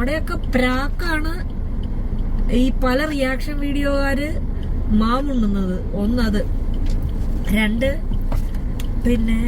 നമ്മുടെയൊക്കെ പ്രാക്കാണ് ഈ പല റിയാക്ഷൻ വീഡിയോകാര് മാവുണ്ണുന്നത് ഒന്നത് രണ്ട് പിന്നെ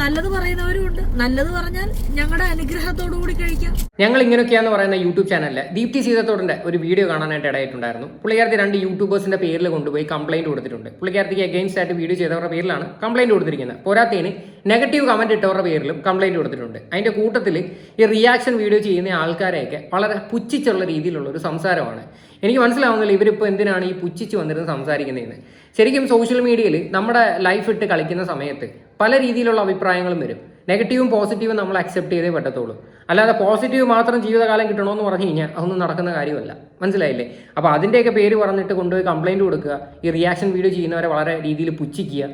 നല്ലത് പറയുന്നവരും ഉണ്ട്. നല്ലത് പറഞ്ഞാൽ ഞങ്ങളുടെ അനുഗ്രഹത്തോടു കൂടി കഴിക്കാം. ഞങ്ങൾ ഇങ്ങനെയൊക്കെയാന്ന് പറയുന്ന യൂട്യൂബ് ചാനലിൽ ദീപ്തി സീതത്തോടിന്റെ ഒരു വീഡിയോ കാണാനായിട്ട് ഇടയായിട്ടുണ്ടായിരുന്നു. പുള്ളിക്കാരത്തി രണ്ട് യൂട്യൂബേഴ്സിന്റെ പേരിൽ കൊണ്ടുപോയി കംപ്ലൈന്റ് കൊടുത്തിട്ടുണ്ട്. പുള്ളിക്കാരത്തിക്ക് അഗെയിൻസ്റ്റ് ആയിട്ട് വീഡിയോ ചെയ്തവരുടെ പേരിലാണ് കംപ്ലൈന്റ് കൊടുത്തിരിക്കുന്നത്. പോരാത്തേന് നെഗറ്റീവ് കമന്റ് ഇട്ടവരുടെ പേരിലും കംപ്ലൈന്റ് കൊടുത്തിട്ടുണ്ട്. അതിന്റെ കൂട്ടത്തിൽ ഈ റിയാക്ഷൻ വീഡിയോ ചെയ്യുന്ന ആൾക്കാരെയൊക്കെ വളരെ പുച്ഛിച്ചുള്ള രീതിയിലുള്ള ഒരു സംസാരമാണ്. എനിക്ക് മനസ്സിലാവുന്നില്ല ഇവരിപ്പോൾ എന്തിനാണ് ഈ പുച്ഛിച്ച് വന്നിരുന്ന് സംസാരിക്കുന്നതെന്ന്. ശരിക്കും സോഷ്യൽ മീഡിയയിൽ നമ്മുടെ ലൈഫ് ഇട്ട് കളിക്കുന്ന സമയത്ത് പല രീതിയിലുള്ള അഭിപ്രായങ്ങളും വരും. നെഗറ്റീവും പോസിറ്റീവും നമ്മൾ അക്സെപ്റ്റ് ചെയ്തേ പറ്റത്തുള്ളൂ. അല്ലാതെ പോസിറ്റീവ് മാത്രം ജീവിതകാലം കിട്ടണമെന്ന് പറഞ്ഞു കഴിഞ്ഞാൽ അതൊന്നും നടക്കുന്ന കാര്യമല്ല. മനസ്സിലായില്ലേ? അപ്പോൾ അതിന്റെയൊക്കെ പേര് പറഞ്ഞിട്ട് കൊണ്ടുപോയി കംപ്ലൈന്റ് കൊടുക്കുക ഈ റിയാക്ഷൻ വീഡിയോ ചെയ്യുന്നവരെ വളരെ രീതിയിൽ പുച്ഛിക്കുക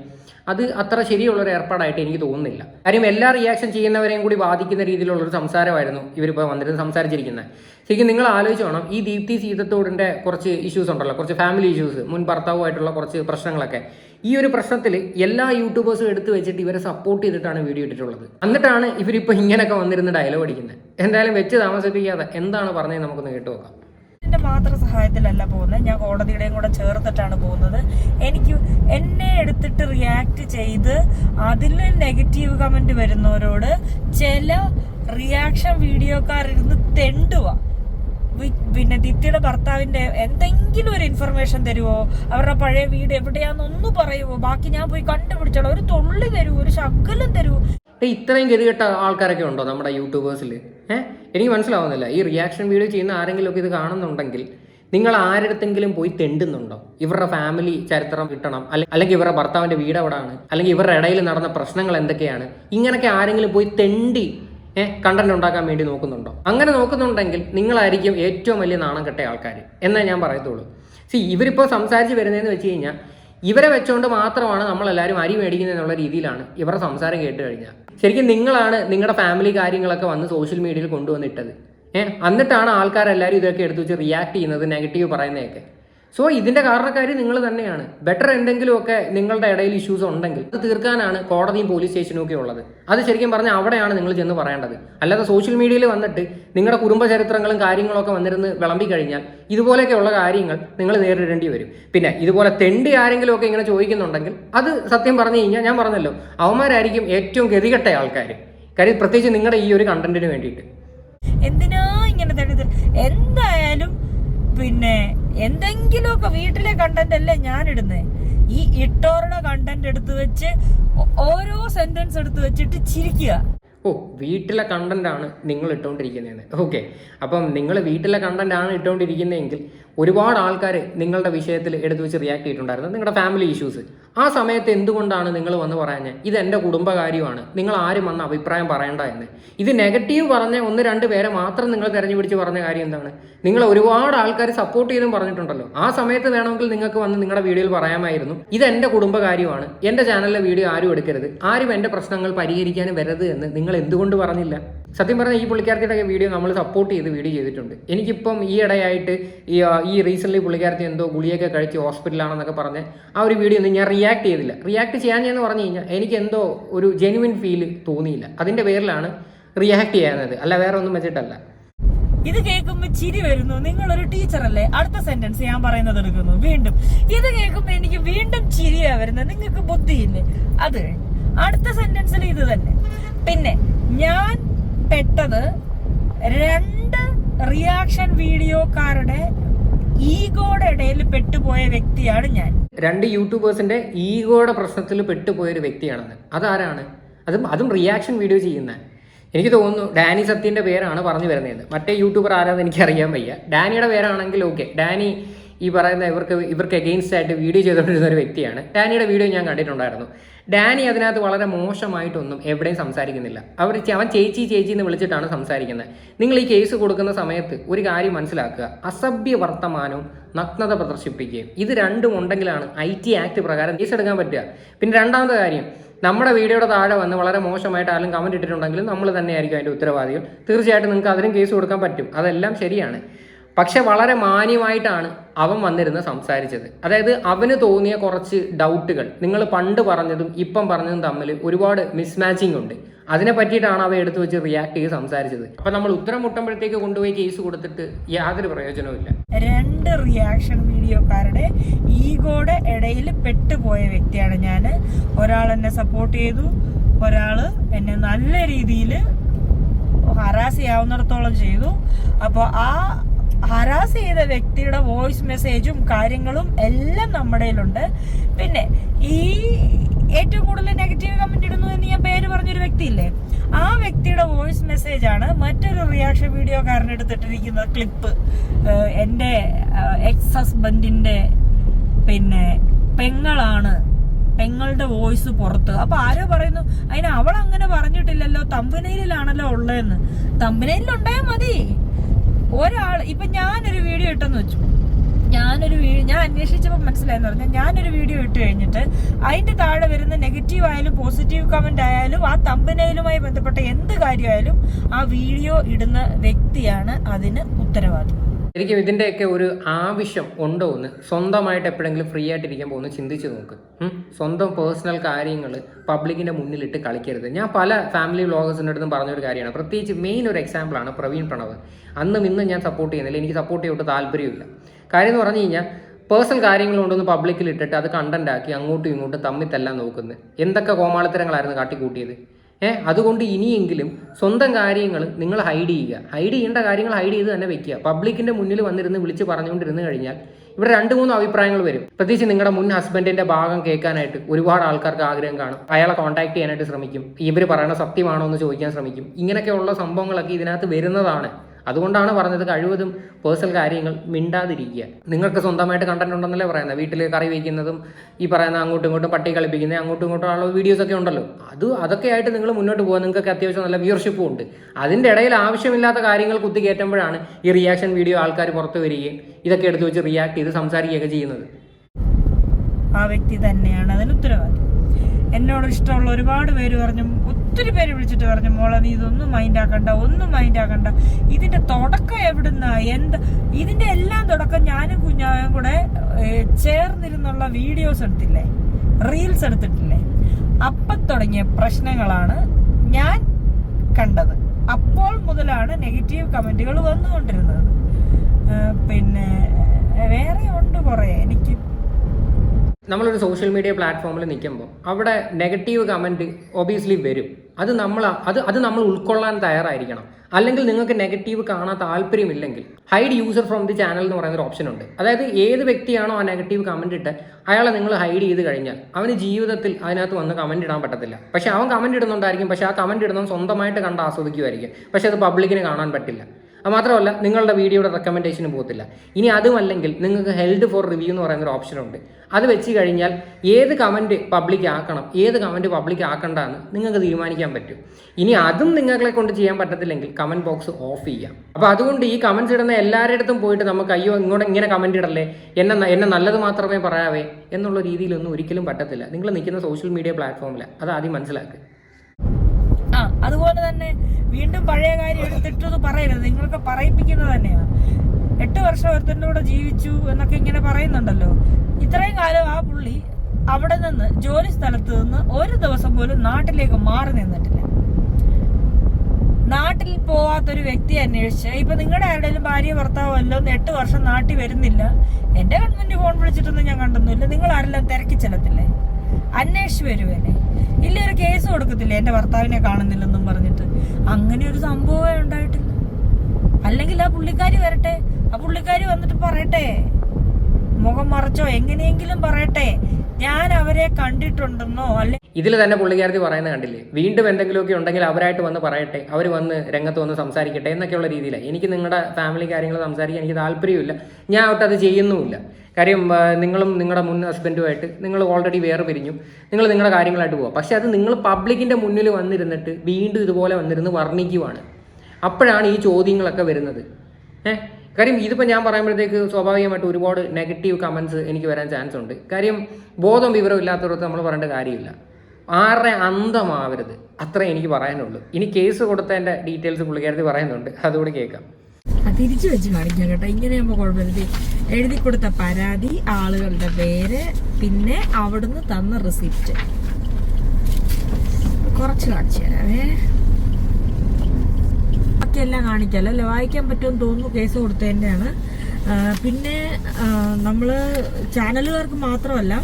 അത് അത്ര ശരിയുള്ളൊരു ഏർപ്പാടായിട്ട് എനിക്ക് തോന്നുന്നില്ല. കാര്യം എല്ലാ റിയാക്ഷൻ ചെയ്യുന്നവരെയും കൂടി ബാധിക്കുന്ന രീതിയിലുള്ളൊരു സംസാരമായിരുന്നു ഇവരിപ്പോൾ വന്നിരുന്ന് സംസാരിച്ചിരിക്കുന്നത്. ശരിക്കും നിങ്ങൾ ആലോചിച്ച് വേണം ഈ ദീപ്തി സീതത്തോടിന്റെ കുറച്ച് ഇഷ്യൂസ് ഉണ്ടല്ലോ കുറച്ച് ഫാമിലി ഇഷ്യൂസ് മുൻ ഭർത്താവുമായിട്ടുള്ള കുറച്ച് പ്രശ്നങ്ങളൊക്കെ. ഈ ഒരു പ്രശ്നത്തിൽ എല്ലാ യൂട്യൂബേഴ്സും എടുത്തു വെച്ചിട്ട് ഇവരെ സപ്പോർട്ട് ചെയ്തിട്ടാണ് വീഡിയോ ഇട്ടിട്ടുള്ളത്. എന്നിട്ടാണ് ഇവരിപ്പോൾ ഇങ്ങനെയൊക്കെ വന്നിരുന്ന് ഡയലോഗ് അടിക്കുന്നത്. എന്തായാലും വെച്ച് താമസിപ്പിക്കാതെ എന്താണ് പറഞ്ഞത് നമുക്കൊന്ന് കേട്ടു നോക്കാം. എന്റെ മാത്രം സഹായത്തിലല്ല പോകുന്നത്. ഞാൻ കോടതിയുടെയും കൂടെ ചേർത്തിട്ടാണ് പോകുന്നത്. എനിക്ക് എന്നെ എടുത്തിട്ട് റിയാക്ട് ചെയ്ത് അതിൽ നെഗറ്റീവ് കമന്റ് വരുന്നവരോട് ചില റിയാക്ഷൻ വീഡിയോക്കാരിരുന്ന് തെണ്ടുക വി- പിന്നെ ദിത്യയുടെ ഭർത്താവിന്റെ എന്തെങ്കിലും ഒരു ഇൻഫർമേഷൻ തരുമോ അവരുടെ പഴയ വീട് എവിടെയാന്നൊന്നു പറയുമോ ബാക്കി ഞാൻ പോയി കണ്ടുപിടിച്ചോളൂ. ഒരു തുള്ളി തരുവോ? ഒരു ശകലം തരുമോ ഏയ് ഇത്രയും ഗതികെട്ട ആൾക്കാരൊക്കെ ഉണ്ടോ നമ്മുടെ യൂട്യൂബേഴ്സിൽ ഏഹ്? എനിക്ക് മനസ്സിലാവുന്നില്ല. ഈ റിയാക്ഷൻ വീഡിയോ ചെയ്യുന്ന ആരെങ്കിലുമൊക്കെ ഇത് കാണുന്നുണ്ടെങ്കിൽ നിങ്ങൾ ആരുടെങ്കിലും പോയി തെണ്ടുന്നുണ്ടോ? ഇവരുടെ ഫാമിലി ചരിത്രം കിട്ടണം. അല്ലെ- അല്ലെങ്കിൽ ഇവരുടെ ഭർത്താവിന്റെ വീട് എവിടെയാണ് അല്ലെങ്കിൽ ഇവരുടെ ഇടയിൽ നടന്ന പ്രശ്നങ്ങൾ എന്തൊക്കെയാണ്? ഇങ്ങനെയൊക്കെ ആരെങ്കിലും പോയി തെണ്ടി ഏഹ് കണ്ടന്റ് ഉണ്ടാക്കാൻ വേണ്ടി നോക്കുന്നുണ്ടോ? അങ്ങനെ നോക്കുന്നുണ്ടെങ്കിൽ നിങ്ങളായിരിക്കും ഏറ്റവും വലിയ നാണം കെട്ട ആൾക്കാർ എന്നേ ഞാൻ പറയത്തുള്ളൂ. സി ഇവരിപ്പോൾ സംസാരിച്ച് വരുന്നതെന്ന് വെച്ച് കഴിഞ്ഞാൽ ഇവരെ വെച്ചുകൊണ്ട് മാത്രമാണ് നമ്മളെല്ലാവരും അരി മേടിക്കുന്നത് എന്നുള്ള രീതിയിലാണ് ഇവരുടെ സംസാരം കേട്ട് കഴിഞ്ഞാൽ ശരിക്കും നിങ്ങളാണ് നിങ്ങളുടെ ഫാമിലി കാര്യങ്ങളൊക്കെ വന്ന് സോഷ്യൽ മീഡിയയിൽ കൊണ്ടുവന്നിട്ടത്. ഏഹ് എന്നിട്ടാണ് ആൾക്കാരെല്ലാവരും ഇതൊക്കെ എടുത്തു വെച്ച് റിയാക്ട് ചെയ്യുന്നത് നെഗറ്റീവ് പറയുന്നതൊക്കെ. സോ ഇതിന്റെ കാരണക്കാരി നിങ്ങൾ തന്നെയാണ്. ബെറ്റർ എന്തെങ്കിലുമൊക്കെ നിങ്ങളുടെ ഇടയിൽ ഇഷ്യൂസ് ഉണ്ടെങ്കിൽ അത് തീർക്കാനാണ് കോടതിയും പോലീസ് സ്റ്റേഷനും ഒക്കെ ഉള്ളത്. അത് ശരിക്കും പറഞ്ഞാൽ അവിടെയാണ് നിങ്ങൾ ചെന്ന് പറയേണ്ടത്. അല്ലാതെ സോഷ്യൽ മീഡിയയിൽ വന്നിട്ട് നിങ്ങളുടെ കുടുംബ ചരിത്രങ്ങളും കാര്യങ്ങളൊക്കെ വന്നിരുന്ന് വിളമ്പി കഴിഞ്ഞാൽ ഇതുപോലെയൊക്കെയുള്ള കാര്യങ്ങൾ നിങ്ങൾ നേരിടേണ്ടി വരും. പിന്നെ ഇതുപോലെ തെണ്ടി ആരെങ്കിലും ഒക്കെ ഇങ്ങനെ ചോദിക്കുന്നുണ്ടെങ്കിൽ അത് സത്യം പറഞ്ഞു കഴിഞ്ഞാൽ ഞാൻ പറഞ്ഞല്ലോ അവന്മാരായിരിക്കും ഏറ്റവും ഗതികെട്ട ആൾക്കാർ കാര്യം പ്രത്യേകിച്ച് നിങ്ങളുടെ ഈ ഒരു കണ്ടന്റിന് വേണ്ടിയിട്ട്. എന്തിനാ ഇങ്ങനെ എന്തായാലും പിന്നെ എന്തെങ്കിലുമൊക്കെ വീട്ടിലെ കണ്ടന്റ് അല്ലേ ഞാൻ ഇടുന്നേ ഈ ഇട്ടോറുടെ കണ്ടന്റ് എടുത്തു വെച്ച് ഓരോ സെന്റൻസ് എടുത്തു വെച്ചിട്ട് ചിരിക്കുക. ഓ വീട്ടിലെ കണ്ടന്റ് ആണ് നിങ്ങൾ ഇട്ടുകൊണ്ടിരിക്കുന്നതെന്ന് ഓക്കെ. അപ്പം നിങ്ങൾ വീട്ടിലെ കണ്ടന്റ് ആണ് ഇട്ടുകൊണ്ടിരിക്കുന്നതെങ്കിൽ ഒരുപാട് ആൾക്കാർ നിങ്ങളുടെ വിഷയത്തിൽ എടുത്തു വെച്ച് റിയാക്ട് ചെയ്തിട്ടുണ്ടായിരുന്നു. നിങ്ങളുടെ ഫാമിലി ഇഷ്യൂസ് ആ സമയത്ത് എന്തുകൊണ്ടാണ് നിങ്ങൾ വന്ന് പറയുന്നത് ഇത് എന്റെ കുടുംബകാര്യമാണ്. നിങ്ങൾ ആരും വന്ന് അഭിപ്രായം പറയണ്ട എന്ന്. ഇത് നെഗറ്റീവ് പറഞ്ഞ ഒന്ന് രണ്ട് പേരെ മാത്രം നിങ്ങൾ തിരഞ്ഞു പിടിച്ച് പറഞ്ഞ കാര്യം എന്താണ്? നിങ്ങൾ ഒരുപാട് ആൾക്കാർ സപ്പോർട്ട് ചെയ്തും പറഞ്ഞിട്ടുണ്ടല്ലോ. ആ സമയത്ത് വേണമെങ്കിൽ നിങ്ങൾക്ക് വന്ന് നിങ്ങളുടെ വീഡിയോയിൽ പറയാമായിരുന്നു. ഇത് എന്റെ കുടുംബകാര്യമാണ്. എന്റെ ചാനലിലെ വീഡിയോ ആരും എടുക്കരുത്. ആരും എന്റെ പ്രശ്നങ്ങൾ പരിഹരിക്കാനും വരരുത് എന്ന് നിങ്ങൾ എന്തുകൊണ്ട് പറഞ്ഞില്ല? സത്യം പറഞ്ഞാൽ ഈ പുള്ളിക്കാരത്തിയുടെ വീഡിയോ നമ്മൾ സപ്പോർട്ട് ചെയ്ത് വീഡിയോ ചെയ്തിട്ടുണ്ട്. എനിക്കിപ്പം ഈ ഇടയായിട്ട് ഈ ഈ റീസെന്റ് പുള്ളിക്കാരത്തി എന്തോ ഗുളിയൊക്കെ കഴിച്ച് ഹോസ്പിറ്റലാണെന്നൊക്കെ പറഞ്ഞ് ആ ഒരു വീഡിയോ ഒന്നും ഞാൻ റിയാക്ട് ചെയ്തില്ല. റിയാക്ട് ചെയ്യാൻ എന്ന് പറഞ്ഞു കഴിഞ്ഞാൽ എനിക്ക് എന്തോ ഒരു ജെനുവിൻ ഫീൽ തോന്നിയില്ല. അതിന്റെ പേരിലാണ് റിയാക്ട് ചെയ്യാനത് അല്ല വേറെ ഒന്നും വെച്ചിട്ടല്ല. ഇത് കേൾക്കുമ്പോൾ ചിരി വരുന്നു. നിങ്ങൾ ഒരു ടീച്ചറല്ലേ അടുത്ത സെന്റൻസ് ഞാൻ പറയുന്നത് എടുക്കുന്നു. വീണ്ടും. ഇത് കേൾക്കുമ്പോൾ എനിക്ക് വീണ്ടും ചിരിയാ വരുന്നത്. നിങ്ങൾക്ക് ബുദ്ധിയില്ലേ? അത് അടുത്ത സെന്റൻസിൽ ഇത് തന്നെ. പിന്നെ ഞാൻ പെട്ടത് രണ്ട് റിയാക്ഷൻ വീഡിയോക്കാരുടെ ഈഗോയുടെ ഇടയിൽ പെട്ടുപോയ വ്യക്തിയാണ് ഞാൻ. രണ്ട് യൂട്യൂബേഴ്സിന്റെ ഈഗോയുടെ പ്രശ്നത്തിൽ പെട്ടുപോയ ഒരു വ്യക്തിയാണെന്ന്. അതാരാണ്? അതും അതും റിയാക്ഷൻ വീഡിയോ ചെയ്യുന്ന. എനിക്ക് തോന്നുന്നു ഡാനി സത്യന്റെ പേരാണ് പറഞ്ഞു വരുന്നത്. മറ്റേ യൂട്യൂബർ ആരാന്ന് എനിക്ക് അറിയാൻ വയ്യ. ഡാനിയുടെ പേരാണെങ്കിൽ ഓക്കെ ഡാനി ഈ പറയുന്ന ഇവർക്ക് ഇവർക്ക് എഗെയിൻസ്റ്റ് ആയിട്ട് വീഡിയോ ചെയ്തുകൊണ്ടിരുന്ന ഒരു വ്യക്തിയാണ്. ഡാനിയുടെ വീഡിയോ ഞാൻ കണ്ടിട്ടുണ്ടായിരുന്നു. ഡാനി അതിനകത്ത് വളരെ മോശമായിട്ടൊന്നും എവിടെയും സംസാരിക്കുന്നില്ല. അവർ അവൻ ചേച്ചി ചേച്ചി എന്ന് വിളിച്ചിട്ടാണ് സംസാരിക്കുന്നത്. നിങ്ങൾ ഈ കേസ് കൊടുക്കുന്ന സമയത്ത് ഒരു കാര്യം മനസ്സിലാക്കുക. അസഭ്യ വർത്തമാനവും നഗ്നത പ്രദർശിപ്പിക്കുകയും ഇത് രണ്ടും ഉണ്ടെങ്കിലാണ് ഐ ടി ആക്ട് പ്രകാരം കേസ് എടുക്കാൻ പറ്റുക. പിന്നെ രണ്ടാമത്തെ കാര്യം നമ്മുടെ വീഡിയോയുടെ താഴെ വന്ന് വളരെ മോശമായിട്ട് ആരും കമന്റ് ഇട്ടിട്ടുണ്ടെങ്കിലും നമ്മൾ തന്നെയായിരിക്കും അതിന്റെ ഉത്തരവാദികൾ. തീർച്ചയായിട്ടും നിങ്ങൾക്ക് അതിനും കേസ് കൊടുക്കാൻ പറ്റും. അതെല്ലാം ശരിയാണ്. പക്ഷെ വളരെ മാന്യമായിട്ടാണ് അവൻ വന്നിരുന്ന് സംസാരിച്ചത്. അതായത് അവന് തോന്നിയ കുറച്ച് ഡൗട്ടുകൾ നിങ്ങൾ പണ്ട് പറഞ്ഞതും ഇപ്പം പറഞ്ഞതും തമ്മിൽ ഒരുപാട് മിസ്മാച്ചിങ് ഉണ്ട്. അതിനെ പറ്റിയിട്ടാണ് അവ എടുത്തു വെച്ച് റിയാക്ട് ചെയ്ത് സംസാരിച്ചത്. അപ്പൊ നമ്മൾ ഉത്തരം മുട്ടുമ്പോഴത്തേക്ക് കൊണ്ടുപോയി കേസ് കൊടുത്തിട്ട് യാതൊരു പ്രയോജനവും രണ്ട് റിയാക്ഷൻ വീഡിയോക്കാരുടെ ഈഗോയുടെ ഇടയിൽ പെട്ടുപോയ വ്യക്തിയാണ് ഞാൻ ഒരാൾ എന്നെ സപ്പോർട്ട് ചെയ്തു. ഒരാൾ എന്നെ നല്ല രീതിയിൽ ഹറാസ് ചെയ്യാവുന്നിടത്തോളം ചെയ്തു. അപ്പോൾ ആ ഹറാസ് ചെയ്ത വ്യക്തിയുടെ വോയിസ് മെസ്സേജും കാര്യങ്ങളും എല്ലാം നമ്മുടെ കയ്യിലുണ്ട്. പിന്നെ ഈ ഏറ്റവും കൂടുതൽ നെഗറ്റീവ് കമന്റ് ഇടുന്നു എന്ന് ഞാൻ പേര് പറഞ്ഞൊരു വ്യക്തിയില്ലേ? ആ വ്യക്തിയുടെ വോയിസ് മെസ്സേജ് ആണ് മറ്റൊരു റിയാക്ഷൻ വീഡിയോ കാരണം എടുത്തിട്ടിരിക്കുന്ന ക്ലിപ്പ് എന്റെ എക്സ് ഹസ്ബൻഡിന്റെ പിന്നെ പെങ്ങളാണ് പെങ്ങളുടെ വോയിസ് പുറത്ത്. അപ്പൊ ആരോ പറയുന്നു അതിന് അവൾ അങ്ങനെ പറഞ്ഞിട്ടില്ലല്ലോ തമ്പനയിലാണല്ലോ ഉള്ളതെന്ന് തമ്പനയിലുണ്ടായാൽ മതി. ഒരാൾ ഇപ്പൊ ഞാനൊരു വീഡിയോ ഇട്ടെന്ന് വെച്ചു. ഞാനൊരു വീഡിയോ ഞാൻ അന്വേഷിച്ചപ്പോൾ മനസ്സിലായെന്ന് പറഞ്ഞാൽ ഞാനൊരു വീഡിയോ ഇട്ട് കഴിഞ്ഞിട്ട് അതിന്റെ താഴെ വരുന്ന നെഗറ്റീവ് ആയാലും പോസിറ്റീവ് കമന്റ് ആയാലും ആ തമ്പനയിലുമായി ബന്ധപ്പെട്ട എന്ത് കാര്യമായാലും ആ വീഡിയോ ഇടുന്ന വ്യക്തിയാണ് അതിന് ഉത്തരവാദി. ശരിക്കും ഇതിന്റെയൊക്കെ ഒരു ആവശ്യം ഉണ്ടോ എന്ന്? സ്വന്തമായിട്ട് എപ്പോഴെങ്കിലും ഫ്രീ ആയിട്ടിരിക്കാൻ ഒന്ന് ചിന്തിച്ച് നോക്ക്. സ്വന്തം പേഴ്സണൽ കാര്യങ്ങൾ പബ്ലിക്കിന്റെ മുന്നിലിട്ട് കളിക്കരുത്. ഞാൻ പല ഫാമിലി വ്ളോഗേഴ്സിന്റെ അടുത്തും പറഞ്ഞൊരു കാര്യമാണ്. പ്രത്യേകിച്ച് മെയിൻ ഒരു എക്സാമ്പിളാണ് പ്രവീൺ പ്രണവ്. അന്നും ഇന്നും ഞാൻ സപ്പോർട്ട് ചെയ്യുന്നില്ല. എനിക്ക് സപ്പോർട്ട് ചെയ്തിട്ട് താല്പര്യമില്ല കാര്യം എന്ന് പറഞ്ഞു കഴിഞ്ഞാൽ പേഴ്സണൽ കാര്യങ്ങൾ കൊണ്ടൊന്ന് ഇട്ടിട്ട് അത് കണ്ടന്റാക്കി അങ്ങോട്ടും ഇങ്ങോട്ടും തമ്മിൽ തല്ലാൻ നോക്കുന്നത്. എന്തൊക്കെ കോമാളിത്തരങ്ങളായിരുന്നു കാട്ടിക്കൂട്ടിയത്? ഏഹ് അതുകൊണ്ട് ഇനിയെങ്കിലും സ്വന്തം കാര്യങ്ങൾ നിങ്ങൾ ഹൈഡ് ചെയ്യുക. ഹൈഡ് ചെയ്യേണ്ട കാര്യങ്ങൾ ഹൈഡ് ചെയ്ത് തന്നെ വെക്കുക. പബ്ലിക്കിന്റെ മുന്നിൽ വന്നിരുന്ന് വിളിച്ച് പറഞ്ഞുകൊണ്ടിരുന്ന് കഴിഞ്ഞാൽ ഇവിടെ രണ്ട് മൂന്ന് അഭിപ്രായങ്ങൾ വരും. പ്രത്യേകിച്ച് നിങ്ങളുടെ മുൻ ഹസ്ബൻഡിന്റെ ഭാഗം കേൾക്കാനായിട്ട് ഒരുപാട് ആൾക്കാർക്ക് ആഗ്രഹം കാണും. അയാളെ കോൺടാക്ട് ചെയ്യാനായിട്ട് ശ്രമിക്കും. ഇവർ പറയുന്ന സത്യമാണോ എന്ന് ചോദിക്കാൻ ശ്രമിക്കും. ഇങ്ങനെയൊക്കെയുള്ള സംഭവങ്ങളൊക്കെ ഇതിനകത്ത് വരുന്നതാണ്. അതുകൊണ്ടാണ് പറഞ്ഞത് കഴിവതും പേഴ്സണൽ കാര്യങ്ങൾ മിണ്ടാതിരിക്കുക. നിങ്ങൾക്ക് സ്വന്തമായിട്ട് കണ്ടന്റ് ഉണ്ടെന്നല്ലേ പറയുന്നത്? വീട്ടിൽ കറി വയ്ക്കുന്നതും ഈ പറയുന്ന അങ്ങോട്ടും ഇങ്ങോട്ടും പട്ടി കളിപ്പിക്കുന്നത് അങ്ങോട്ടും ഇങ്ങോട്ടും ഉള്ള വീഡിയോസ് ഒക്കെ ഉണ്ടല്ലോ. അത് അതൊക്കെ ആയിട്ട് നിങ്ങൾ മുന്നോട്ട് പോകുക നിങ്ങൾക്ക് അത്യാവശ്യം നല്ല വ്യൂർഷിപ്പും ഉണ്ട്. അതിന്റെ ഇടയിൽ ആവശ്യമില്ലാത്ത കാര്യങ്ങൾ കുത്തി കയറ്റുമ്പോഴാണ് ഈ റിയാക്ഷൻ വീഡിയോ ആൾക്കാർ പുറത്ത് വരികയും ഇതൊക്കെ എടുത്ത് വെച്ച് റിയാക്ട് ചെയ്ത് സംസാരിക്കുകയൊക്കെ ചെയ്യുന്നത്. ആ വ്യക്തി തന്നെയാണ്. അതിന് ഉത്തരവാദി എന്നോട് ഇഷ്ടമുള്ള ഒരുപാട് പേര് പറഞ്ഞു ഒത്തിരി പേര് വിളിച്ചിട്ട് പറഞ്ഞു മോളെ നീ ഇതൊന്നും മൈൻഡ് ആക്കണ്ട ഒന്നും മൈൻഡ് ആക്കണ്ട. ഇതിന്റെ തുടക്കം എവിടുന്ന? എന്ത്? ഇതിന്റെ എല്ലാം തുടക്കം ഞാനും കുഞ്ഞാവും കൂടെ ചേർന്നിരുന്നുള്ള വീഡിയോസ് എടുത്തില്ലേ? റീൽസ് എടുത്തിട്ടില്ലേ? അപ്പം തുടങ്ങിയ പ്രശ്നങ്ങളാണ് ഞാൻ കണ്ടത്. അപ്പോൾ മുതലാണ് നെഗറ്റീവ് കമന്റുകൾ വന്നുകൊണ്ടിരുന്നത്. പിന്നെ വേറെ ഉണ്ട് കുറേ. എനിക്ക് നമ്മളൊരു സോഷ്യൽ മീഡിയ പ്ലാറ്റ്ഫോമിൽ നിൽക്കുമ്പോൾ അവിടെ നെഗറ്റീവ് കമന്റ് ഒബിയസ്ലി വരും. അത് നമ്മൾ അത് അത് നമ്മൾ ഉൾക്കൊള്ളാൻ തയ്യാറായിരിക്കണം. അല്ലെങ്കിൽ നിങ്ങൾക്ക് നെഗറ്റീവ് കാണാൻ താല്പര്യമില്ലെങ്കിൽ. Hide user from the channel എന്ന് പറയുന്ന ഒരു ഓപ്ഷൻ ഉണ്ട്. അതായത് ഏത് വ്യക്തിയാണോ ആ നെഗറ്റീവ് കമന്റ് ഇട്ട് അയാളെ നിങ്ങൾ ഹൈഡ് ചെയ്ത് കഴിഞ്ഞാൽ അവന് ജീവിതത്തിൽ അതിനകത്ത് വന്ന് കമന്റ് ഇടാൻ പറ്റത്തില്ല. പക്ഷേ അവൻ കമന്റ് ഇടുന്നുണ്ടായിരിക്കും. പക്ഷേ ആ കമന്റ് ഇടുന്നത് സ്വന്തമായിട്ട് കണ്ട് ആസ്വദിക്കുമായിരിക്കും പക്ഷേ അത് പബ്ലിക്കിന് കാണാൻ പറ്റില്ല. അത് മാത്രമല്ല നിങ്ങളുടെ വീഡിയോയുടെ റെക്കമെൻഡേഷന് പോകത്തില്ല. ഇനി അതുമല്ലെങ്കിൽ നിങ്ങൾക്ക് ഹെൽഡ് ഫോർ റിവ്യൂ എന്ന് പറയുന്ന ഒരു ഓപ്ഷൻ ഉണ്ട്. അത് വെച്ച് കഴിഞ്ഞാൽ ഏത് കമന്റ് പബ്ലിക് ആക്കണം ഏത് കമന്റ് പബ്ലിക് ആക്കണ്ട എന്ന് നിങ്ങൾക്ക് തീരുമാനിക്കാൻ പറ്റും. ഇനി അതും നിങ്ങളെ കൊണ്ട് ചെയ്യാൻ പറ്റത്തില്ലെങ്കിൽ കമന്റ് ബോക്സ് ഓഫ് ചെയ്യാം. അപ്പോൾ അതുകൊണ്ട് ഈ കമന്റ്സ് ഇടുന്ന എല്ലാവരുടെ അടുത്തും പോയിട്ട് നമുക്ക് അയ്യോ ഇങ്ങോട്ട് ഇങ്ങനെ കമന്റ് ഇടല്ലേ? എന്നെ എന്നെ നല്ലത് മാത്രമേ പറയാവേ എന്നുള്ള രീതിയിലൊന്നും ഒരിക്കലും പറ്റത്തില്ല. നിങ്ങൾ നിൽക്കുന്ന സോഷ്യൽ മീഡിയ പ്ലാറ്റ്ഫോമിൽ അത് ആദ്യം മനസ്സിലാക്കുക അതുപോലെ തന്നെ വീണ്ടും പഴയ കാര്യം എടുത്തിട്ടത് പറയരുത് നിങ്ങൾക്ക് പറയിപ്പിക്കുന്നത് തന്നെയാണ് എട്ട് വർഷം ഒരുത്തന്റെ കൂടെ ജീവിച്ചു എന്നൊക്കെ ഇങ്ങനെ പറയുന്നുണ്ടല്ലോ. ഇത്രയും കാലം ആ പുള്ളി അവിടെ നിന്ന് ജോലി സ്ഥലത്ത് നിന്ന് ഒരു ദിവസം പോലും നാട്ടിലേക്ക് മാറി നിന്നിട്ടില്ല. നാട്ടിൽ പോവാത്തൊരു വ്യക്തി അന്വേഷിച്ച് ഇപ്പൊ നിങ്ങളുടെ ആരുടെയും ഭാര്യ ഭർത്താവോ അല്ലോ എട്ട് വർഷം നാട്ടിൽ വരുന്നില്ല. എന്റെ ഗവൺമെന്റ് ഫോൺ വിളിച്ചിട്ടൊന്നും ഞാൻ കണ്ടൊന്നുമില്ല. നിങ്ങൾ ആരെല്ലാം തിരക്കി ചെല്ലത്തില്ലേ? അന്വേഷിച്ച് വരുവല്ലേ? ഇല്ല ഒരു കേസ് കൊടുക്കത്തില്ലേ? എന്റെ ഭർത്താവിനെ കാണുന്നില്ലെന്നും പറഞ്ഞിട്ട്. അങ്ങനെ ഒരു സംഭവമേ ഉണ്ടായിട്ടില്ല. അല്ലെങ്കിൽ ആ പുള്ളിക്കാരി വരട്ടെ. ആ പുള്ളിക്കാരി വന്നിട്ട് പറയട്ടെ. മുഖം മറച്ചോ എങ്ങനെയെങ്കിലും പറയട്ടെ. ഞാൻ അവരെ കണ്ടിട്ടുണ്ടെന്നോ അല്ലെ ഇതിൽ തന്നെ പുള്ളിക്കാരത്തി പറയുന്നത് കണ്ടില്ലേ? വീണ്ടും എന്തെങ്കിലുമൊക്കെ ഉണ്ടെങ്കിൽ അവരായിട്ട് വന്ന് പറയട്ടെ. അവർ വന്ന് രംഗത്ത് വന്ന് സംസാരിക്കട്ടെ എന്നൊക്കെയുള്ള രീതിയിലാണ് എനിക്ക് നിങ്ങളുടെ ഫാമിലി കാര്യങ്ങൾ സംസാരിക്കാൻ എനിക്ക് താല്പര്യമില്ല ഞാൻ ഒട്ട് അത് ചെയ്യുന്നുമില്ല. കാര്യം നിങ്ങളും നിങ്ങളുടെ മുൻ ഹസ്ബൻഡുമായിട്ട് നിങ്ങൾ ഓൾറെഡി വേറെ പിരിഞ്ഞു നിങ്ങൾ നിങ്ങളുടെ കാര്യങ്ങളായിട്ട് പോവാം. പക്ഷേ അത് നിങ്ങൾ പബ്ലിക്കിന്റെ മുന്നിൽ വന്നിരുന്നിട്ട് വീണ്ടും ഇതുപോലെ വന്നിരുന്ന് വർണിക്കുവാണ്. അപ്പോഴാണ് ഈ ചോദ്യങ്ങളൊക്കെ വരുന്നത്. ഏഹ് കാര്യം ഇതിപ്പോൾ ഞാൻ പറയുമ്പോഴത്തേക്ക് സ്വാഭാവികമായിട്ട് ഒരുപാട് നെഗറ്റീവ് കമൻസ് എനിക്ക് വരാൻ ചാൻസ് ഉണ്ട്. കാര്യം ബോധം വിവരം ഇല്ലാത്തവർക്ക് നമ്മൾ പറയേണ്ട കാര്യമില്ല. ആരുടെ അന്തമാവരുത്? അത്രേ എനിക്ക് പറയാനുള്ളൂ. ഇനി കേസ് കൊടുത്തതിന്റെ ഡീറ്റെയിൽസ് പുള്ളിക്കാരത്തി പറയുന്നുണ്ട്. അതുകൂടി കേൾക്കാം. തിരിച്ചു വെച്ച് കാണിക്കാം കേട്ടോ. ഇങ്ങനെയാകുമ്പോൾ കുഴപ്പമില്ല. എഴുതി കൊടുത്ത പരാതി ആളുകളുടെ പേര് പിന്നെ അവിടുന്ന് തന്ന റിസിപ്റ്റ് കുറച്ച് കാണിച്ചു തരാവേ. ബാക്കിയെല്ലാം കാണിക്കാലോ അല്ലെ? വായിക്കാൻ പറ്റുമെന്ന് തോന്നുന്നു കേസ് കൊടുത്തതിന്റെയാണ് പിന്നെ നമ്മൾ ചാനലുകാർക്ക് മാത്രമല്ല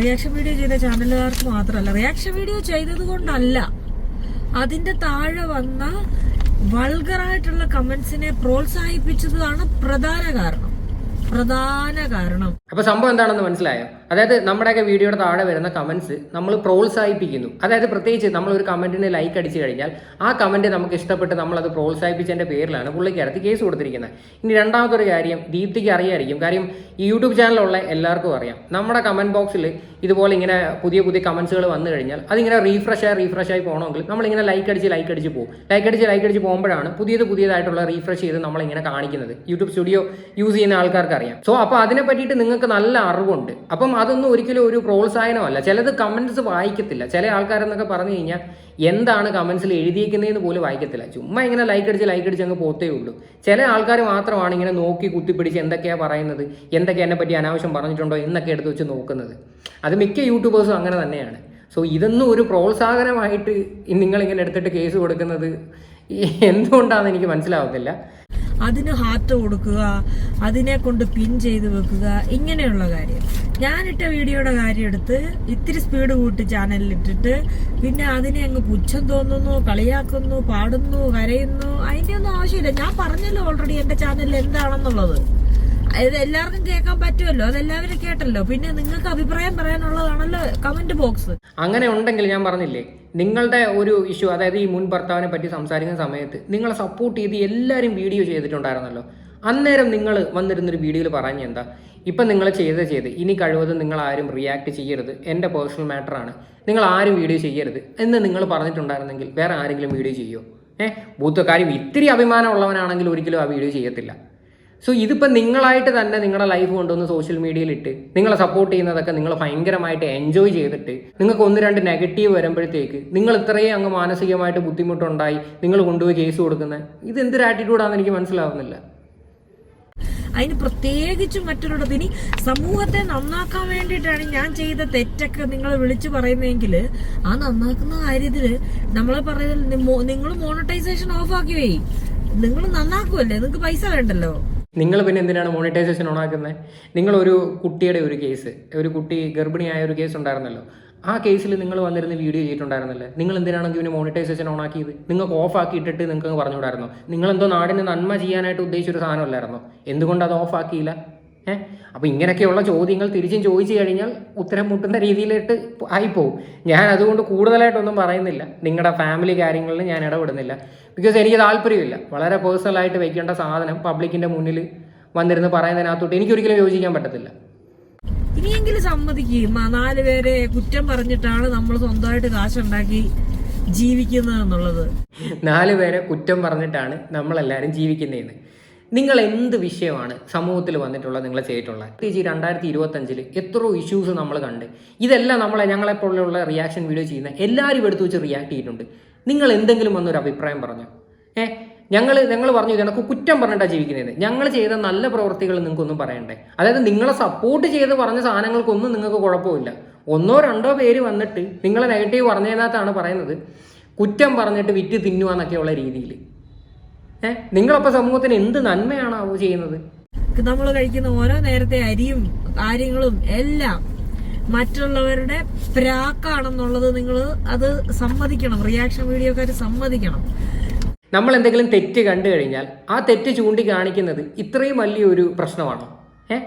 റിയാക്ഷൻ വീഡിയോ ചെയ്ത ചാനലുകാർക്ക് മാത്രമല്ല റിയാക്ഷൻ വീഡിയോ ചെയ്തത് കൊണ്ടല്ല അതിന്റെ താഴെ വന്ന വൾഗറായിട്ടുള്ള കമൻസിനെ പ്രോത്സാഹിപ്പിച്ചതാണ് പ്രധാന കാരണം. പ്രധാന കാരണം. അപ്പൊ സംഭവം എന്താണെന്ന് മനസ്സിലായോ? അതായത് നമ്മുടെയൊക്കെ വീഡിയോയുടെ താഴെ വരുന്ന കമന്റ്സ് നമ്മൾ പ്രോത്സാഹിപ്പിക്കുന്നു. അതായത് പ്രത്യേകിച്ച് നമ്മൾ ഒരു കമന്റിന് ലൈക്ക് അടിച്ചു കഴിഞ്ഞാൽ ആ കമന്റ് നമുക്ക് ഇഷ്ടപ്പെട്ട് നമ്മൾ അത് പ്രോത്സാഹിപ്പിച്ചതിന്റെ പേരിലാണ് പുള്ളിക്കടുത്ത് കേസ് കൊടുത്തിരിക്കുന്നത്. ഇനി രണ്ടാമതൊരു കാര്യം ദീപ്തിക്ക് അറിയായിരിക്കും. കാര്യം ഈ യൂട്യൂബ് ചാനലുള്ള എല്ലാവർക്കും അറിയാം. നമ്മുടെ കമന്റ് ബോക്സിൽ ഇതുപോലെ ഇങ്ങനെ പുതിയ പുതിയ കമന്റ്സുകൾ വന്നു കഴിഞ്ഞാൽ അതിങ്ങനെ റീഫ്രഷ് ആയി റീഫ്രഷ് ആയി പോകണമെങ്കിൽ നമ്മളിങ്ങനെ ലൈക്ക് അടിച്ച് ലൈക്ക് അടിച്ച് പോകും. ലൈക്ക് അടിച്ച് ലൈക്ക് അടിച്ച് പോകുമ്പോഴാണ് പുതിയത് പുതിയതായിട്ടുള്ള റീഫ്രഷ് ചെയ്ത് നമ്മളിങ്ങനെ കാണിക്കുന്നത്. യൂട്യൂബ് സ്റ്റുഡിയോ യൂസ് ചെയ്യുന്ന ആൾക്കാർക്ക് അറിയാം സോ അപ്പോൾ അതിനെ പറ്റിയിട്ട് നിങ്ങൾക്ക് നല്ല അറിവുണ്ട്. അപ്പം അതൊന്നും ഒരിക്കലും ഒരു പ്രോത്സാഹനമല്ല. ചിലത് കമന്റ്സ് വായിക്കത്തില്ല. ചില ആൾക്കാരെന്നൊക്കെ പറഞ്ഞു കഴിഞ്ഞാൽ എന്താണ് കമന്റ്സിൽ എഴുതിയിരിക്കുന്നതെന്ന് പോലും വായിക്കത്തില്ല. ചുമ്മാ ഇങ്ങനെ ലൈക്ക് അടിച്ച് ലൈക്ക് അടിച്ച് അങ്ങ് പോത്തേ ഉള്ളൂ. ചില ആൾക്കാർ മാത്രമാണ് ഇങ്ങനെ നോക്കി കുത്തിപ്പിടിച്ച് എന്തൊക്കെയാണ് പറയുന്നത് എന്തൊക്കെ എന്നെ പറ്റി അനാവശ്യം പറഞ്ഞിട്ടുണ്ടോ എന്നൊക്കെ എടുത്ത് വെച്ച് നോക്കുന്നത്. അത് മിക്ക യൂട്യൂബേഴ്സും അങ്ങനെ തന്നെയാണ്. സോ ഇതൊന്നും ഒരു പ്രോത്സാഹനമായിട്ട് നിങ്ങളിങ്ങനെ എടുത്തിട്ട് കേസ് കൊടുക്കുന്നത് എന്തുകൊണ്ടാണെന്ന് എനിക്ക് മനസ്സിലാവത്തില്ല അതിന് ഹാർട്ട് കൊടുക്കുക അതിനെ കൊണ്ട് പിൻ ചെയ്ത് വെക്കുക ഇങ്ങനെയുള്ള കാര്യം. ഞാനിട്ട വീഡിയോയുടെ കാര്യം എടുത്ത് ഇത്തിരി സ്പീഡ് കൂട്ടി ചാനലിൽ ഇട്ടിട്ട് പിന്നെ അതിനെ അങ്ങ് പുച്ഛം തോന്നുന്നു കളിയാക്കുന്നു പാടുന്നു കരയുന്നു അതിന്റെ ഒന്നും ആവശ്യമില്ല. ഞാൻ പറഞ്ഞല്ലോ ഓൾറെഡി എന്റെ ചാനലിൽ എന്താണെന്നുള്ളത്. ഇത് എല്ലാവർക്കും കേൾക്കാൻ പറ്റുമല്ലോ? അതെല്ലാവരും കേട്ടല്ലോ. പിന്നെ നിങ്ങൾക്ക് അഭിപ്രായം പറയാനുള്ളതാണല്ലോ കമന്റ് ബോക്സ് അങ്ങനെ ഉണ്ടെങ്കിൽ ഞാൻ പറഞ്ഞില്ലേ നിങ്ങളുടെ ഒരു ഇഷ്യൂ അതായത് ഈ മുൻ ഭർത്താവിനെ പറ്റി സംസാരിക്കുന്ന സമയത്ത് നിങ്ങളെ സപ്പോർട്ട് ചെയ്ത് എല്ലാവരും വീഡിയോ ചെയ്തിട്ടുണ്ടായിരുന്നല്ലോ. അന്നേരം നിങ്ങൾ വന്നിരുന്നൊരു വീഡിയോയിൽ പറഞ്ഞ എന്താ? ഇപ്പം നിങ്ങൾ ചെയ്ത് ചെയ്ത് ഇനി കഴിവതും നിങ്ങൾ ആരും റിയാക്ട് ചെയ്യരുത്. എന്റെ പേഴ്സണൽ മാറ്ററാണ് നിങ്ങൾ ആരും വീഡിയോ ചെയ്യരുത് എന്ന് നിങ്ങൾ പറഞ്ഞിട്ടുണ്ടായിരുന്നെങ്കിൽ വേറെ ആരെങ്കിലും വീഡിയോ ചെയ്യുമോ ഏഹ് ബൂത്ത് കാര്യം ഇത്തിരി അഭിമാനമുള്ളവനാണെങ്കിൽ ഒരിക്കലും ആ വീഡിയോ ചെയ്യത്തില്ല. സോ ഇതിപ്പോൾ നിങ്ങളായിട്ട് തന്നെ നിങ്ങളുടെ ലൈഫ് കൊണ്ടുവന്ന് സോഷ്യൽ മീഡിയയിൽ ഇട്ട് നിങ്ങളെ സപ്പോർട്ട് ചെയ്യുന്നതൊക്കെ നിങ്ങൾ ഭയങ്കരമായിട്ട് എൻജോയ് ചെയ്തിട്ട് നിങ്ങൾക്ക് ഒന്ന് രണ്ട് നെഗറ്റീവ് വരുമ്പോഴത്തേക്ക് നിങ്ങൾ ഇത്രയും അങ്ങ് മാനസികമായിട്ട് ബുദ്ധിമുട്ടുണ്ടായി നിങ്ങൾ കൊണ്ടുപോയി കേസ് കൊടുക്കുന്നത് ഇത് എന്തൊരു ആറ്റിറ്റ്യൂഡാണെന്ന് എനിക്ക് മനസ്സിലാവുന്നില്ല. അതിന് പ്രത്യേകിച്ചും മറ്റൊരിടത്ത് ഇനി സമൂഹത്തെ നന്നാക്കാൻ വേണ്ടിയിട്ടാണ് ഞാൻ ചെയ്ത തെറ്റൊക്കെ നിങ്ങൾ വിളിച്ചു പറയുന്നതെങ്കിൽ ആ നന്നാക്കുന്ന കാര്യത്തിൽ നമ്മളെ പറയുന്നത് നിങ്ങൾ മോണറ്റൈസേഷൻ ഓഫ് ആക്കി വേ നിങ്ങൾ നന്നാക്കുമല്ലേ നിങ്ങൾക്ക് പൈസ വേണ്ടല്ലോ. നിങ്ങൾ പിന്നെ എന്തിനാണ് മോണിറ്റൈസേഷൻ ഓണാക്കുന്നത് നിങ്ങളൊരു കുട്ടിയുടെ ഒരു കേസ് ഒരു കുട്ടി ഗർഭിണിയായ ഒരു കേസ് ഉണ്ടായിരുന്നല്ലോ. ആ കേസിൽ നിങ്ങൾ വന്നിരുന്ന് വീഡിയോ ചെയ്തിട്ടുണ്ടായിരുന്നല്ലേ? നിങ്ങൾ എന്തിനാണെങ്കിൽ ഇവന് മോണിറ്റൈസേഷൻ ഓണാക്കിയത് നിങ്ങൾക്ക് ഓഫ് ആക്കി ഇട്ടിട്ട് നിങ്ങൾക്ക് പറഞ്ഞുകൂടായിരുന്നോ? നിങ്ങളെന്തോ നാടിന് നന്മ ചെയ്യാനായിട്ട് ഉദ്ദേശിച്ചൊരു സാധനമല്ലായിരുന്നോ? എന്തുകൊണ്ട് അത് ഓഫ് ആക്കിയില്ല? ഏഹ് അപ്പോൾ ഇങ്ങനെയൊക്കെയുള്ള ചോദ്യങ്ങൾ തിരിച്ചും ചോദിച്ചു കഴിഞ്ഞാൽ ഉത്തരം മുട്ടുന്ന രീതിയിലിട്ട് ആയിപ്പോവും. ഞാൻ അതുകൊണ്ട് കൂടുതലായിട്ടൊന്നും പറയുന്നില്ല. നിങ്ങളുടെ ഫാമിലി കാര്യങ്ങളിൽ ഞാൻ ഇടപെടുന്നില്ല. ബിക്കോസ് എനിക്ക് താല്പര്യമില്ല. വളരെ പേഴ്സണലായിട്ട് വെക്കേണ്ട സാധനം പബ്ലിക്കിന്റെ മുന്നിൽ വന്നിരുന്ന് പറയുന്നതിനകത്തോട്ട് എനിക്കൊരിക്കലും യോജിക്കാൻ പറ്റത്തില്ല. ഇനിയെങ്കിലും സമ്മതിക്കും നാല് പേരെ കുറ്റം പറഞ്ഞിട്ടാണ് നമ്മൾ സ്വന്തമായിട്ട് കാശുണ്ടാക്കി ജീവിക്കുന്നത് എന്നുള്ളത്. നാല് പേരെ കുറ്റം പറഞ്ഞിട്ടാണ് നമ്മളെല്ലാവരും ജീവിക്കുന്നതെന്ന്. നിങ്ങൾ എന്ത് വിഷയമാണ് സമൂഹത്തിൽ വന്നിട്ടുള്ളത് നിങ്ങൾ ചെയ്തിട്ടുള്ളത്? പ്രത്യേകിച്ച് രണ്ടായിരത്തി ഇരുപത്തഞ്ചിൽ എത്രയോ ഇഷ്യൂസ് നമ്മൾ കണ്ട്. ഇതെല്ലാം നമ്മളെ ഞങ്ങളെപ്പോലുള്ള റിയാക്ഷൻ വീഡിയോ ചെയ്യുന്ന എല്ലാവരും എടുത്തു വെച്ച് റിയാക്ട് ചെയ്തിട്ടുണ്ട്. നിങ്ങൾ എന്തെങ്കിലും വന്നൊരു അഭിപ്രായം പറഞ്ഞു? ഏ? ഞങ്ങൾ ഞങ്ങൾ പറഞ്ഞു ഞങ്ങൾക്ക് കുറ്റം പറഞ്ഞിട്ടാണ് ജീവിക്കുന്നത്. ഞങ്ങൾ ചെയ്ത നല്ല പ്രവൃത്തികൾ നിങ്ങൾക്കൊന്നും പറയണ്ടേ? അതായത് നിങ്ങളെ സപ്പോർട്ട് ചെയ്ത് പറഞ്ഞ സാധനങ്ങൾക്കൊന്നും നിങ്ങൾക്ക് കുഴപ്പമില്ല. ഒന്നോ രണ്ടോ പേര് വന്നിട്ട് നിങ്ങളെ നെഗറ്റീവ് പറഞ്ഞതിനകത്താണ് പറയുന്നത്. കുറ്റം പറഞ്ഞിട്ട് വിറ്റ് തിന്നുവാന്നൊക്കെയുള്ള രീതിയിൽ ഏഹ് നിങ്ങളപ്പോൾ സമൂഹത്തിന് എന്ത് നന്മയാണാവോ ചെയ്യുന്നത്? നമ്മൾ കഴിക്കുന്ന ഓരോ നേരത്തെ അരിയും കാര്യങ്ങളും എല്ലാം മറ്റുള്ളവരുടെ പ്രാക്കാണെന്നുള്ളത് നിങ്ങൾ അത് സമ്മതിക്കണം. റിയാക്ഷൻ വീഡിയോക്കാർ സമ്മതിക്കണം. നമ്മൾ എന്തെങ്കിലും തെറ്റ് കണ്ടു കഴിഞ്ഞാൽ ആ തെറ്റ് ചൂണ്ടിക്കാണിക്കുന്നത് ഇത്രയും വലിയൊരു പ്രശ്നമാണോ? ഏ?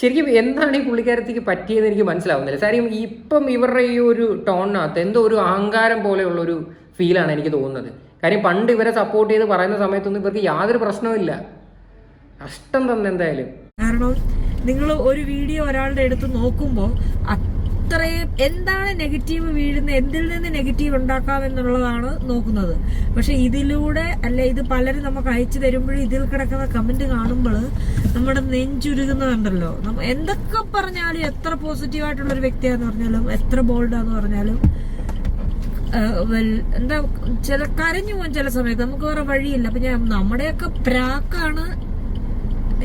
ശരിക്കും എന്താണ് ഈ പുള്ളിക്കാരത്തേക്ക് പറ്റിയതെന്ന് എനിക്ക് മനസ്സിലാവുന്നില്ല. കാര്യം ഇപ്പം ഇവരുടെ ഈ ഒരു ടോണിനകത്ത് എന്തോ ഒരു അഹങ്കാരം പോലെയുള്ള ഒരു ഫീലാണ് എനിക്ക് തോന്നുന്നത്. കാര്യം പണ്ട് ഇവരെ സപ്പോർട്ട് ചെയ്ത് പറയുന്ന സമയത്തൊന്നും ഇവർക്ക് യാതൊരു പ്രശ്നവുമില്ല കഷ്ടം തന്നെ എന്തായാലും. കാരണം നിങ്ങൾ ഒരു വീഡിയോ ഒരാളുടെ എടുത്ത് നോക്കുമ്പോൾ അത്രയും എന്താണ് നെഗറ്റീവ് വീഴുന്ന എന്തിൽ നിന്ന് നെഗറ്റീവ് ഉണ്ടാക്കാം എന്നുള്ളതാണ് നോക്കുന്നത്. പക്ഷെ ഇതിലൂടെ അല്ല ഇത് പലരും നമുക്ക് അയച്ചു തരുമ്പോഴും ഇതിൽ കിടക്കുന്ന കമന്റ് കാണുമ്പോൾ നമ്മുടെ നെഞ്ചുരുകുന്നതുണ്ടല്ലോ നമ്മ എന്തൊക്കെ പറഞ്ഞാലും എത്ര പോസിറ്റീവായിട്ടുള്ള ഒരു വ്യക്തിയാന്ന് പറഞ്ഞാലും എത്ര ബോൾഡാന്ന് പറഞ്ഞാലും എന്താ ചില കരഞ്ഞു പോകും ചില സമയത്ത്. നമുക്ക് വേറെ വഴിയില്ല. അപ്പൊ ഞാൻ നമ്മുടെയൊക്കെ പ്രാക്കാണ്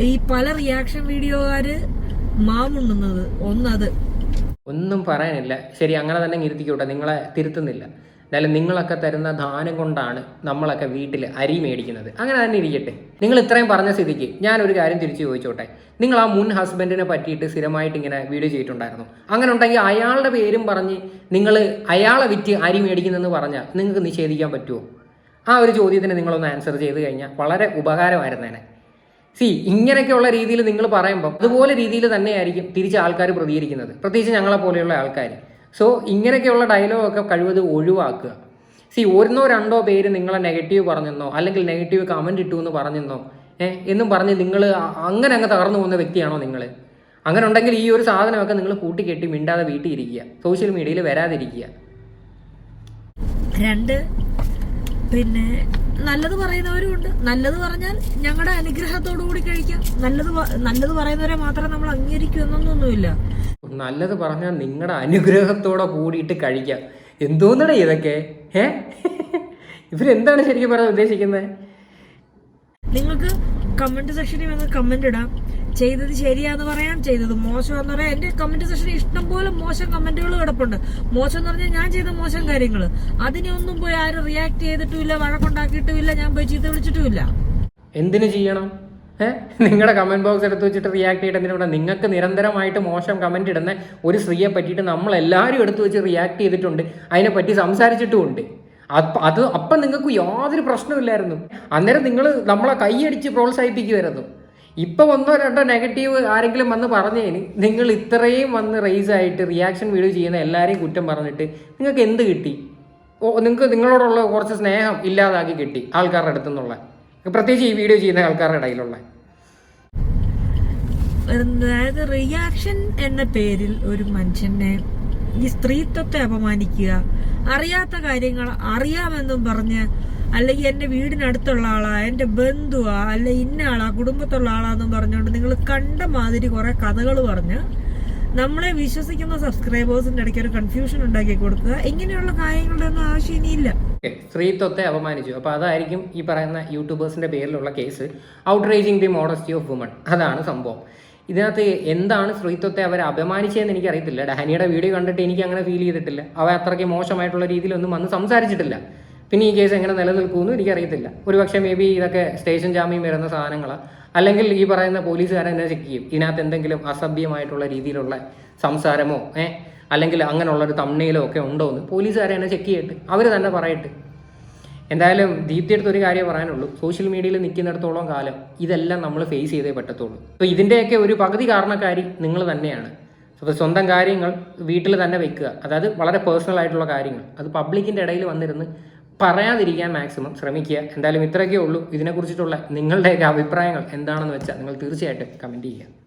ഈ പല റിയാക്ഷൻ വീഡിയോകാര് മാമുണ്ണുന്നത് ഒന്നത്. ഒന്നും പറയാനില്ല. ശരി അങ്ങനെ തന്നെ ഇരുത്തിക്കോട്ടെ. നിങ്ങളെ തിരുത്തുന്നില്ല. എന്തായാലും നിങ്ങളൊക്കെ തരുന്ന ദാനം കൊണ്ടാണ് നമ്മളൊക്കെ വീട്ടിൽ അരി മേടിക്കുന്നത്. അങ്ങനെ തന്നെ ഇരിക്കട്ടെ. നിങ്ങൾ ഇത്രയും പറഞ്ഞ സ്ഥിതിക്ക് ഞാനൊരു കാര്യം തിരിച്ചു ചോദിച്ചോട്ടെ. നിങ്ങൾ ആ മുൻ ഹസ്ബൻഡിനെ പറ്റിയിട്ട് സ്ഥിരമായിട്ട് ഇങ്ങനെ വീഡിയോ ചെയ്തിട്ടുണ്ടായിരുന്നു. അങ്ങനെ ഉണ്ടെങ്കിൽ അയാളുടെ പേരും പറഞ്ഞ് നിങ്ങൾ അയാളെ വിറ്റ് അരി മേടിക്കുന്നെന്ന് പറഞ്ഞാൽ നിങ്ങൾക്ക് നിഷേധിക്കാൻ പറ്റുമോ? ആ ഒരു ചോദ്യത്തിന് നിങ്ങളൊന്ന് ആൻസർ ചെയ്ത് കഴിഞ്ഞാൽ വളരെ ഉപകാരമായിരുന്നേനെ സി ഇങ്ങനെയൊക്കെയുള്ള രീതിയിൽ നിങ്ങൾ പറയുമ്പോൾ അതുപോലെ രീതിയിൽ തന്നെയായിരിക്കും തിരിച്ച് ആൾക്കാർ പ്രതികരിക്കുന്നത്. പ്രത്യേകിച്ച് ഞങ്ങളെ പോലെയുള്ള ആൾക്കാർ സോ ഇങ്ങനെയൊക്കെയുള്ള ഡയലോഗൊക്കെ കഴിവത് ഒഴിവാക്കുക. സി ഒന്നോ രണ്ടോ പേര് നിങ്ങളെ നെഗറ്റീവ് പറഞ്ഞെന്നോ അല്ലെങ്കിൽ നെഗറ്റീവ് കമന്റ് ഇട്ടു എന്ന് പറഞ്ഞെന്നോ എന്നും പറഞ്ഞ് നിങ്ങൾ അങ്ങനെ അങ്ങ് തകർന്നു പോകുന്ന വ്യക്തിയാണോ നിങ്ങൾ? അങ്ങനെ ഉണ്ടെങ്കിൽ ഈ ഒരു സാധനമൊക്കെ നിങ്ങൾ കൂട്ടിക്കെട്ടി മിണ്ടാതെ വീട്ടിൽ ഇരിക്കുക. സോഷ്യൽ മീഡിയയിൽ വരാതിരിക്കുക. രണ്ട് പിന്നെ നല്ലത് പറയുന്നവരും ഉണ്ട്. നല്ലത് പറഞ്ഞാൽ ഞങ്ങളുടെ അനുഗ്രഹത്തോടു കൂടി കഴിക്കാം. നല്ലത് നല്ലത് പറയുന്നവരെ മാത്രം നമ്മൾ അംഗീകരിക്കും എന്നൊന്നുമില്ല നല്ലത് പറഞ്ഞാൽ നിങ്ങളുടെ അനുഗ്രഹത്തോടെ കൂടിയിട്ട് കഴിക്കാം. എന്തോന്നടേ ഇതൊക്കെ? ഏ ഇവരെന്താണ് ശരിക്കും പറയാൻ ഉദ്ദേശിക്കുന്നത് നിങ്ങൾക്ക് കമന്റ് സെക്ഷനിൽ വന്ന് കമന്റ് ഇടാം. ചെയ്തത് ശരിയാന്ന് പറയാം ചെയ്തത് മോശമാന്ന് പറയാം. എന്റെ കമന്റ് സെക്ഷനിൽ ഇഷ്ടം പോലെ മോശം കമന്റുകൾ കിടപ്പുണ്ട്. മോശം എന്ന് പറഞ്ഞാൽ ഞാൻ ചെയ്ത മോശം കാര്യങ്ങൾ അതിനൊന്നും പോയി ആരും റിയാക്ട് ചെയ്തിട്ടുമില്ല വഴക്കുണ്ടാക്കിയിട്ടുമില്ല ഞാൻ പോയി ചീത്ത വിളിച്ചിട്ടുമില്ല. എന്തിനു ചെയ്യണം? നിങ്ങളുടെ കമന്റ് ബോക്സ് എടുത്ത് വെച്ചിട്ട് റിയാക്ട് ചെയ്തിട്ട് എന്തിനാ നിങ്ങൾക്ക് നിരന്തരമായിട്ട് മോശം കമന്റ് ഇടുന്ന ഒരു സ്ത്രീയെ പറ്റിയിട്ട് നമ്മളെല്ലാവരും എടുത്തു വെച്ച് റിയാക്ട് ചെയ്തിട്ടുണ്ട്. അതിനെപ്പറ്റി സംസാരിച്ചിട്ടുമുണ്ട്. അത് അപ്പം നിങ്ങൾക്ക് യാതൊരു പ്രശ്നമില്ലായിരുന്നു അന്നേരം നിങ്ങൾ നമ്മളെ കൈയടിച്ച് പ്രോത്സാഹിപ്പിക്കുമായിരുന്നു ഇപ്പൊ ഒന്നോ രണ്ടോ നെഗറ്റീവ് ആരെങ്കിലും വന്ന് പറഞ്ഞതിന് നിങ്ങൾ ഇത്രയും വന്ന് റേസ് ആയിട്ട് റിയാക്ഷൻ വീഡിയോ ചെയ്യുന്ന എല്ലാവരെയും കുറ്റം പറഞ്ഞിട്ട് നിങ്ങൾക്ക് എന്ത് കിട്ടി? നിങ്ങൾക്ക് നിങ്ങളോടുള്ള കുറച്ച് സ്നേഹം ഇല്ലാതാക്കി കിട്ടി ആൾക്കാരുടെ അടുത്തുനിന്നുള്ള പ്രത്യേകിച്ച് ഈ വീഡിയോ ചെയ്യുന്ന ആൾക്കാരുടെ ഇടയിലുള്ള. അതായത് റിയാക്ഷൻ എന്ന പേരിൽ ഒരു മനുഷ്യനെ ഈ സ്ത്രീത്വത്തെ അപമാനിക്കുക അറിയാത്ത കാര്യങ്ങൾ അറിയാമെന്നും പറഞ്ഞ് അല്ലെങ്കിൽ എന്റെ വീടിനടുത്തുള്ള ആളാ എന്റെ ബന്ധുവാ അല്ലെ ഇന്ന ആളാ കുടുംബത്തുള്ള ആളാന്നും പറഞ്ഞുകൊണ്ട് നിങ്ങൾ കണ്ട മാതിരി കുറെ കഥകൾ പറഞ്ഞ് നമ്മളെ വിശ്വസിക്കുന്ന സബ്സ്ക്രൈബേഴ്സിന്റെ ഇടയ്ക്ക് ഒരു കൺഫ്യൂഷൻ ഉണ്ടാക്കി കൊടുക്കുക. ഇങ്ങനെയുള്ള കാര്യങ്ങളുടെ ഒന്നും ആവശ്യം ഇനിയില്ല. ഓക്കെ. സ്ത്രീത്വത്തെ അപമാനിച്ചു. അപ്പോൾ അതായിരിക്കും ഈ പറയുന്ന യൂട്യൂബേഴ്സിന്റെ പേരിലുള്ള case. Outraging the modesty of woman അതാണ് സംഭവം. ഇതിനകത്ത് എന്താണ് സ്ത്രീത്വത്തെ അവർ അപമാനിച്ചതെന്ന് എനിക്കറിയത്തില്ല. ഡാനിയുടെ വീഡിയോ കണ്ടിട്ട് എനിക്ക് അങ്ങനെ ഫീൽ ചെയ്തിട്ടില്ല. അവ അത്രയ്ക്ക് മോശമായിട്ടുള്ള രീതിയിലൊന്നും വന്ന് സംസാരിച്ചിട്ടില്ല. പിന്നെ ഈ കേസ് എങ്ങനെ നിലനിൽക്കുമെന്ന് എനിക്കറിയത്തില്ല. ഒരുപക്ഷെ മേ ബി ഇതൊക്കെ സ്റ്റേഷൻ ജാമ്യം വരുന്ന സാധനങ്ങളാണ് അല്ലെങ്കിൽ ഈ പറയുന്ന പോലീസുകാരെ എന്നെ ചെക്ക് ചെയ്യും. ഇതിനകത്ത് എന്തെങ്കിലും അസഭ്യമായിട്ടുള്ള രീതിയിലുള്ള സംസാരമോ ഏഹ് അല്ലെങ്കിൽ അങ്ങനെയുള്ളൊരു തമ്മയിലോ ഒക്കെ ഉണ്ടോ എന്ന് പോലീസുകാരെ തന്നെ ചെക്ക് ചെയ്യട്ടെ. അവർ തന്നെ പറയട്ടെ. എന്തായാലും ദീപ്തി അടുത്ത് ഒരു കാര്യം പറയാനുള്ളൂ. സോഷ്യൽ മീഡിയയിൽ നിൽക്കുന്നിടത്തോളം കാലം ഇതെല്ലാം നമ്മൾ ഫേസ് ചെയ്തേ പറ്റത്തുള്ളൂ. അപ്പോൾ ഇതിന്റെയൊക്കെ ഒരു പകുതി കാരണക്കാരി നിങ്ങൾ തന്നെയാണ്. അപ്പോൾ സ്വന്തം കാര്യങ്ങൾ വീട്ടിൽ തന്നെ വെക്കുക. അതായത് വളരെ പേഴ്സണൽ ആയിട്ടുള്ള കാര്യങ്ങൾ. അത് പബ്ലിക്കിന്റെ ഇടയിൽ വന്നിരുന്ന് പറയാതിരിക്കാൻ മാക്സിമം ശ്രമിക്കുക. എന്തായാലും ഇത്രയൊക്കെ ഉള്ളൂ. ഇതിനെക്കുറിച്ചിട്ടുള്ള നിങ്ങളുടെയൊക്കെ അഭിപ്രായങ്ങൾ എന്താണെന്ന് വെച്ചാൽ നിങ്ങൾ തീർച്ചയായിട്ടും കമന്റ് ചെയ്യുക.